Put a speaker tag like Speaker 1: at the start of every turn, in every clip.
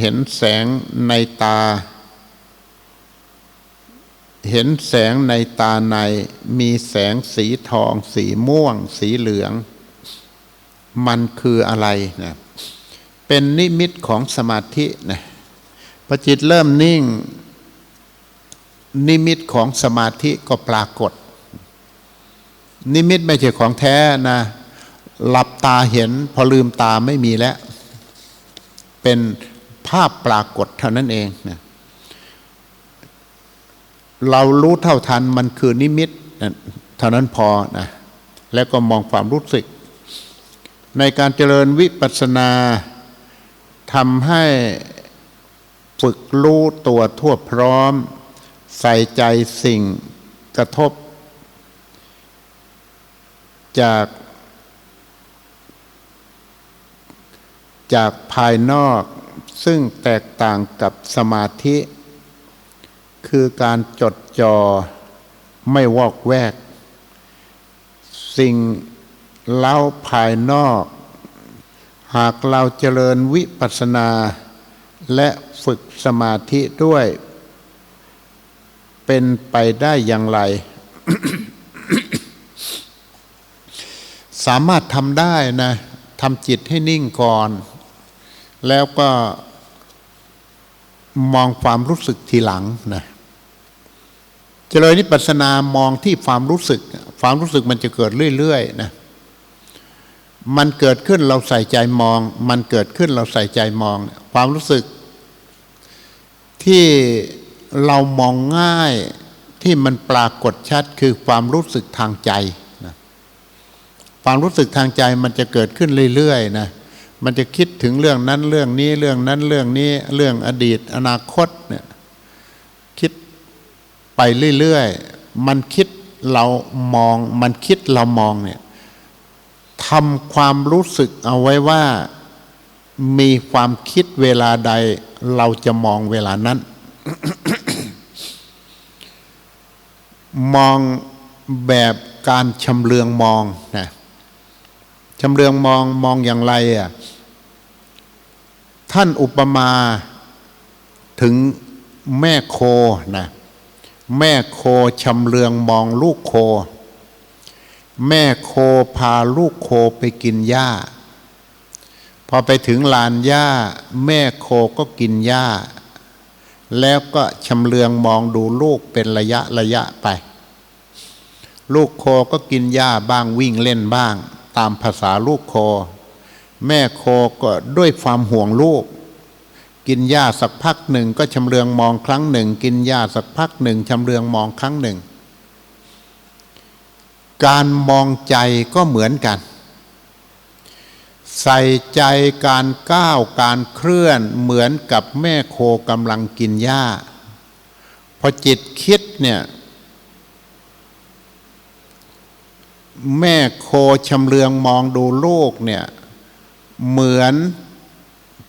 Speaker 1: เห็นแสงในตา เห็นแสงในตาใน มีแสงสีทอง สีม่วง สีเหลือง มันคืออะไรนะเป็นนิมิตของสมาธินะพอจิตเริ่มนิ่ง นิมิตของสมาธิก็ปรากฏ นิมิตไม่ใช่ของแท้นะหลับตาเห็น พอลืมตาไม่มีแล้ว เป็น ภาพปรากฏเท่านั้นเองนะเรารู้เท่าทันมันคือนิมิตนะเท่านั้นพอนะแล้วก็มองความรู้สึก ในการเจริญวิปัสสนาทำให้ฝึกรู้ตัวทั่วพร้อม ใส่ใจสิ่งกระทบ จากจากภายนอก ซึ่งแตกต่างกับสมาธิ คือการจดจอ่อไม่วอกแวก สิ่งเล่าภายนอก หากเราเจริญวิปัสสนา และฝึกสมาธิด้วย เป็นไปได้อย่างไร สามารถทำได้นะทำจิตให้นิ่งก่อน แล้วก็ มองความรู้สึกทีหลังนะเจริญนิพพานามองที่ความรู้สึก ความรู้สึกมันจะเกิดเรื่อยๆนะมันเกิดขึ้นเราใส่ใจมอง มันเกิดขึ้นเราใส่ใจมอง ความรู้สึก ที่เรามองง่ายที่มันปรากฏชัดคือความรู้สึกทางใจนะความรู้สึกทางใจมันจะเกิดขึ้นเรื่อยๆนะ มันจะคิดถึงเรื่องนั้นเรื่องนี้เรื่องนั้นเรื่องนี้เรื่องอดีต อนาคตเนี่ยคิดไปเรื่อยๆมันคิดเรามอง มันคิดเรามองเนี่ยทำความรู้สึกเอาไว้ว่ามีความคิดเวลาใด เราจะมองเวลานั้น มองแบบการชำเลืองมองนะ ชำเลืองมองมองอย่างไรอะท่านอุปมาถึงแม่โคนะแม่โคชำเลืองมองลูกโค แม่โคพาลูกโคไปกินหญ้า พอไปถึงลานหญ้า แม่โคก็กินหญ้า แล้วก็ชำเลืองมองดูลูกเป็นระยะระยะไป ลูกโคก็กินหญ้าบ้างวิ่งเล่นบ้าง ตามภาษาลูกโค แม่โคก็ด้วยความห่วงลูก กินหญ้าสักพักหนึ่งก็ชำเลืองมองครั้งหนึ่ง กินหญ้าสักพักหนึ่งชำเลืองมองครั้งหนึ่ง การมองใจก็เหมือนกัน ใส่ใจการก้าวการเคลื่อนเหมือนกับแม่โคกำลังกินหญ้าพอจิตคิดเนี่ย แม่โคชำเลืองมองดูลูกเนี่ย เหมือน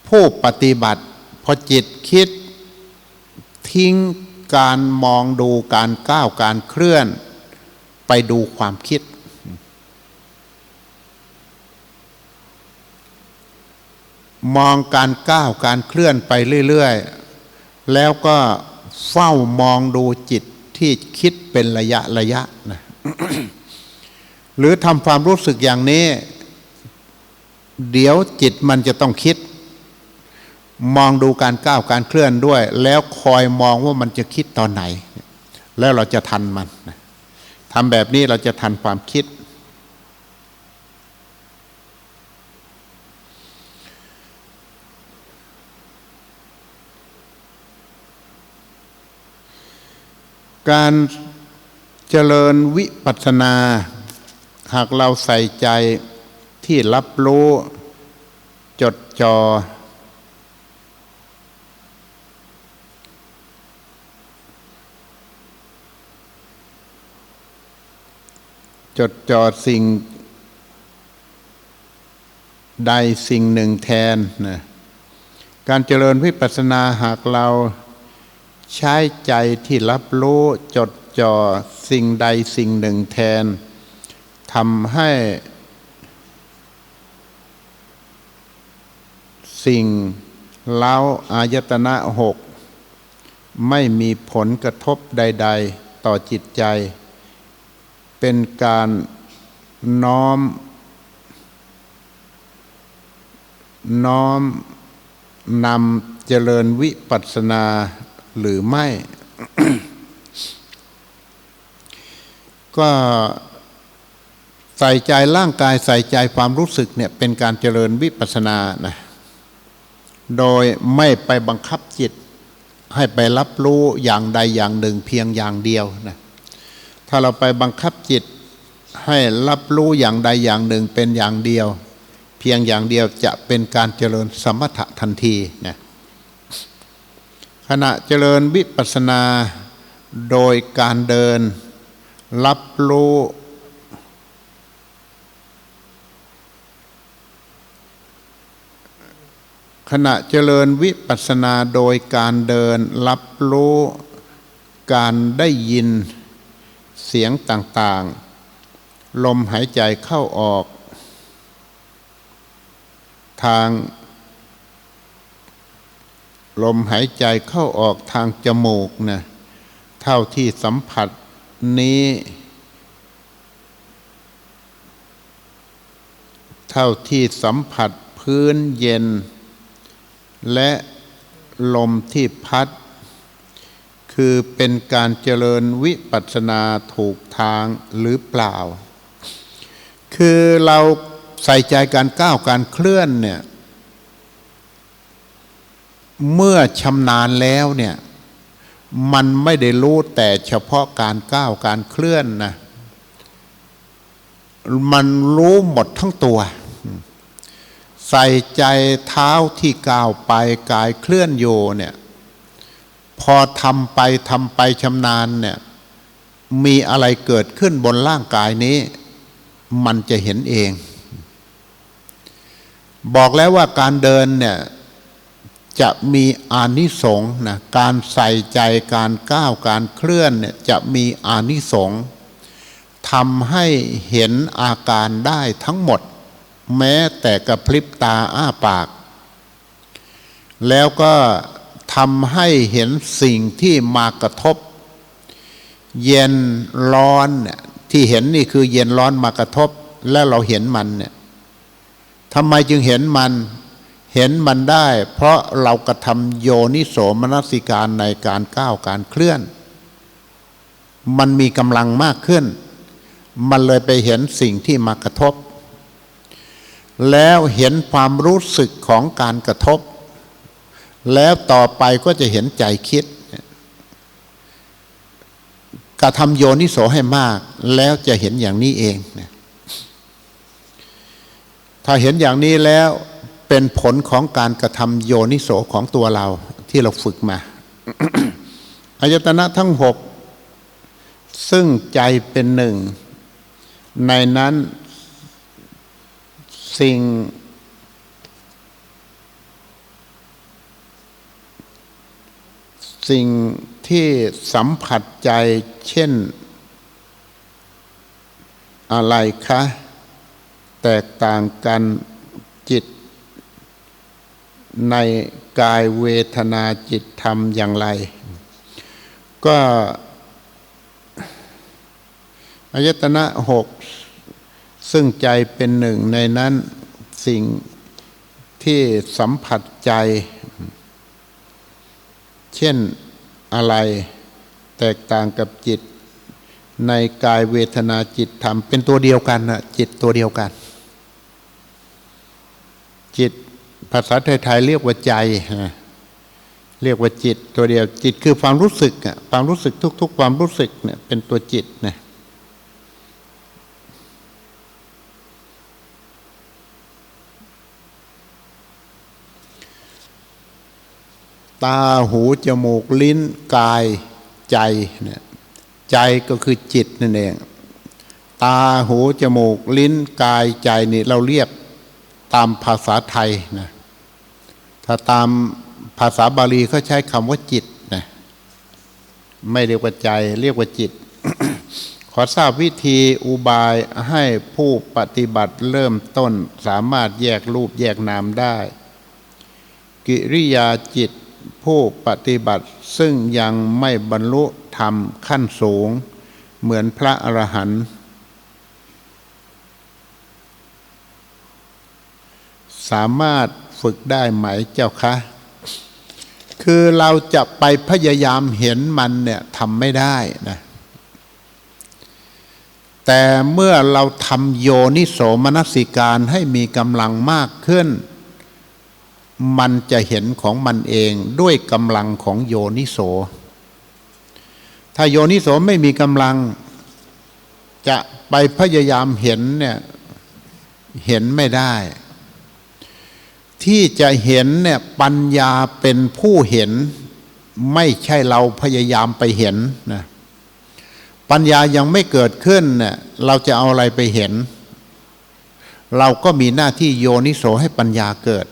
Speaker 1: ผู้ปฏิบัติ พอจิตคิด ทิ้งการมองดูการก้าวการเคลื่อน ไปดูความคิด มองการก้าวการเคลื่อนไปเรื่อย ๆ แล้วก็เฝ้ามองดูจิตที่คิดเป็นระยะระยะนะ หรือทำความรู้สึกอย่างนี้ เดี๋ยวจิตมันจะต้องคิด มองดูการก้าวการเคลื่อนด้วย แล้วคอยมองว่ามันจะคิดตอนไหน แล้วเราจะทันมันทำแบบนี้เราจะทันความคิด การเจริญวิปัสสนา หากเราใส่ใจที่รับรู้จดจอ่อจดจ่อสิ่ง ใดสิ่งหนึ่งแทนนะการเจริญวิปัสสนาหากเราใช้ใจที่รับรู้จดจ่อสิ่งใดสิ่งหนึ่งแทน ทำให้สิ่งแล้วอายตนะหกไม่มีผลกระทบใด ๆ ต่อจิตใจ เป็นการน้อม น้อมนำเจริญวิปัสสนาหรือไม่ ก็ ใส่ใจร่างกายใส่ใจความรู้สึกเนี่ยเป็นการเจริญวิปัสสนานะโดยไม่ไปบังคับจิต ให้ไปรับรู้อย่างใดอย่างหนึ่งเพียงอย่างเดียวนะถ้าเราไปบังคับจิตให้รับรู้อย่างใดอย่างหนึ่งเป็นอย่างเดียว เพียงอย่างเดียวจะเป็นการเจริญสมถะทันทีนะขณะเจริญวิปัสสนาโดยการเดิน รับรู้ ขณะเจริญวิปัสสนาโดยการเดินรับรู้การได้ยินเสียงต่างๆ ลมหายใจเข้าออก ทาง ลมหายใจเข้าออกทางจมูกนะเท่าที่สัมผัสนี้ เท่าที่สัมผัสพื้นเย็น และลมที่พัด คือเป็นการเจริญวิปัสสนาถูกทางหรือเปล่า คือเราใส่ใจการก้าวการเคลื่อนเนี่ยเมื่อชำนาญแล้วเนี่ยมันไม่ได้รู้แต่เฉพาะการก้าวการเคลื่อนนะมันรู้หมดทั้งตัว ใส่ใจเท้าที่ก้าวไปกายเคลื่อนโยเนี่ย พอทำไปทำไปชำนาญเนี่ย มีอะไรเกิดขึ้นบนร่างกายนี้ มันจะเห็นเอง บอกแล้วว่าการเดินเนี่ยจะมีอานิสงส์นะการใส่ใจการก้าวการเคลื่อนเนี่ยจะมีอานิสงส์ทำให้เห็นอาการได้ทั้งหมด แม้แต่กระพริบตาอ้าปาก แล้วก็ทำให้เห็นสิ่งที่มากระทบ เย็นร้อนที่เห็นนี่คือเย็นร้อนมากระทบ แล้วเราเห็นมันเนี่ยทำไมจึงเห็นมัน เห็นมันได้ เพราะเรากระทำโยนิโสมนสิการในการก้าวการเคลื่อน มันมีกำลังมากขึ้น มันเลยไปเห็นสิ่งที่มากระทบ แล้วเห็นความรู้สึกของการกระทบ แล้วต่อไปก็จะเห็นใจคิดกระทำโยนิโสให้มาก แล้วจะเห็นอย่างนี้เอง ถ้าเห็นอย่างนี้แล้วเป็นผลของการกระทำโยนิโสของตัวเราที่เราฝึกมาอายตนะทั้งหกซึ่งใจเป็นหนึ่ง ในนั้น สิ่ง สิ่งที่สัมผัสใจเช่น อะไรคะ แตกต่างกันจิต ในกายเวทนาจิตธรรมอย่างไร ก็อายตนะหก ซึ่งใจเป็นหนึ่งในนั้นสิ่งที่สัมผัสใจ เช่นอะไรแตกต่างกับจิต ในกายเวทนาจิตธรรม เป็นตัวเดียวกันนะจิตตัวเดียวกัน จิตภาษาไทยๆเรียกว่าใจเรียกว่าจิตตัวเดียวจิตคือความรู้สึกอะความรู้สึกทุก ๆ ความรู้สึกเนี่ยเป็นตัวจิตนะ ตาหูจมูกลิ้นกายใจเนี่ยใจก็คือจิตนั่นเอง ตาหูจมูกลิ้นกายใจนี่เราเรียกตามภาษาไทยนะถ้าตามภาษาบาลีเขาใช้คำว่าจิตนะไม่เรียกว่าใจเรียกว่าจิต ขอทราบวิธีอุบายให้ผู้ปฏิบัติเริ่มต้นสามารถแยกรูปแยกนามได้ กิริยาจิต ผู้ปฏิบัติซึ่งยังไม่บรรลุธรรมขั้นสูง เหมือนพระอรหันต์สามารถฝึกได้ไหมเจ้าคะ คือเราจะไปพยายามเห็นมันเนี่ยทำไม่ได้นะ แต่เมื่อเราทำโยนิโสมนสิการให้มีกำลังมากขึ้น มันจะเห็นของมันเองด้วยกำลังของโยนิโส ถ้าโยนิโสไม่มีกำลัง จะไปพยายามเห็นเนี่ยเห็นไม่ได้ ที่จะเห็นเนี่ยปัญญาเป็นผู้เห็น ไม่ใช่เราพยายามไปเห็นนะปัญญายังไม่เกิดขึ้นเนี่ยเราจะเอาอะไรไปเห็น เราก็มีหน้าที่โยนิโสให้ปัญญาเกิด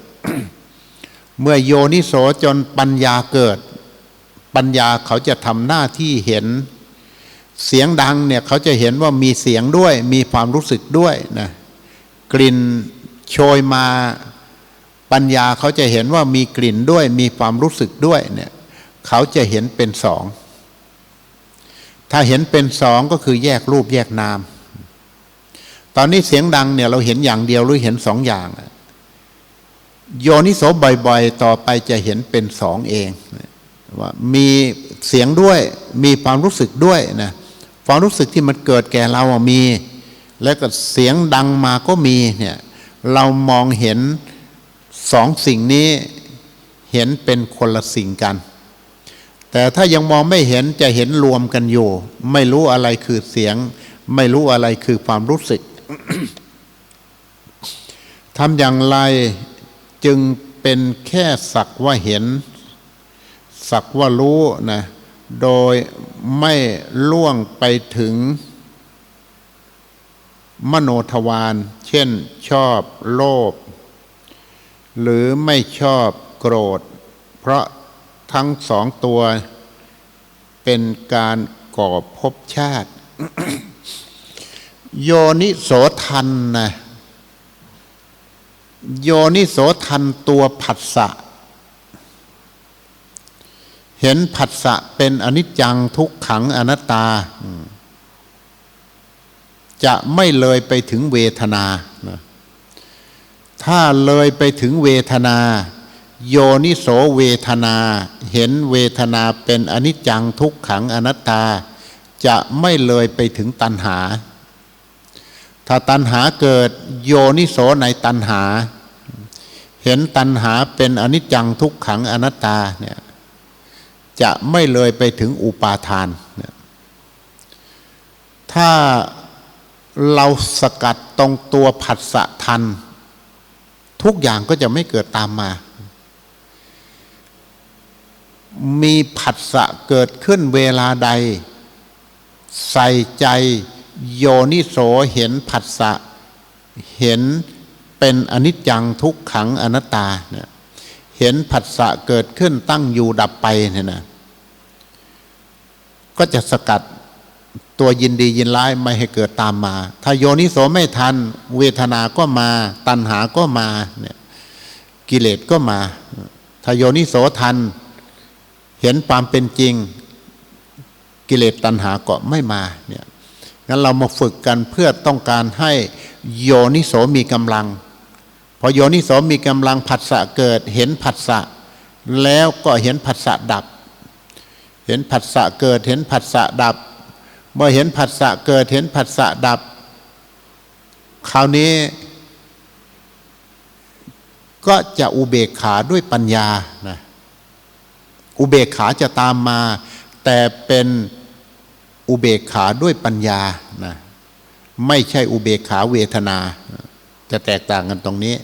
Speaker 1: เมื่อโยนิโสจนปัญญาเกิด ปัญญาเขาจะทำหน้าที่เห็น เสียงดังเนี่ยเขาจะเห็นว่ามีเสียงด้วย มีความรู้สึกด้วยนะกลิ่นโชยมาปัญญาเขาจะเห็นว่ามีกลิ่นด้วย มีความรู้สึกด้วยเนี่ยเขาจะเห็นเป็นสอง ถ้าเห็นเป็นสองก็คือแยกรูปแยกนาม ตอนนี้เสียงดังเนี่ยเราเห็นอย่างเดียวหรือเห็นสองอย่าง โยนิโสบ่อยๆ ต่อไปจะเห็นเป็นสองเองว่ามีเสียงด้วยมีความรู้สึกด้วยนะความรู้สึกที่มันเกิดแก่เราอะมี แล้วก็เสียงดังมาก็มีเนี่ยเรามองเห็นสองสิ่งนี้เห็นเป็นคนละสิ่งกัน แต่ถ้ายังมองไม่เห็นจะเห็นรวมกันอยู่ ไม่รู้อะไรคือเสียง ไม่รู้อะไรคือความรู้สึกทำอย่างไร จึงเป็นแค่สักว่าเห็น สักว่ารู้นะโดยไม่ล่วงไปถึง มโนทวารเช่นชอบโลภหรือไม่ชอบโกรธ เพราะทั้งสองตัวเป็นการก่อภพชาติ โยนิโสทันนะ โยนิโสทันตัวผัสสะ เห็นผัสสะเป็นอนิจจังทุกขังอนัตตา จะไม่เลยไปถึงเวทนา ถ้าเลยไปถึงเวทนา โยนิโสเวทนา เห็นเวทนาเป็นอนิจจังทุกขังอนัตตา จะไม่เลยไปถึงตัณหาถ้าตัณหาเกิดโยนิโสในตัณหา เห็นตัณหาเป็นอนิจจังทุกขังอนัตตาเนี่ยจะไม่เลยไปถึงอุปาทาน ถ้าเราสกัดตรงตัวผัสสะทัน ทุกอย่างก็จะไม่เกิดตามมา มีผัสสะเกิดขึ้นเวลาใด ใส่ใจโยนิโสเห็นผัสสะเห็น เป็นอนิจจังทุกขังอนัตตาเนี่ยเห็นผัสสะเกิดขึ้นตั้งอยู่ดับไปเนี่ยนะก็จะสกัดตัวยินดียินร้ายไม่ให้เกิดตามมา ถ้าโยนิโสไม่ทัน เวทนาก็มา ตัณหาก็มาเนี่ยกิเลสก็มา ถ้าโยนิโสทัน เห็นความเป็นจริง กิเลสตัณหาก็ไม่มาเนี่ยงั้นเรามาฝึกกันเพื่อต้องการให้โยนิโสมีกำลัง พอโยนิโสมีกำลังผัสสะเกิด เห็นผัสสะแล้วก็เห็นผัสสะดับ เห็นผัสสะเกิดเห็นผัสสะดับ เมื่อเห็นผัสสะเกิดเห็นผัสสะดับ คราวนี้ ก็จะอุเบกขาด้วยปัญญานะอุเบกขาจะตามมา แต่เป็นอุเบกขาด้วยปัญญานะไม่ใช่อุเบกขาเวทนา จะแตกต่างกันตรงนี้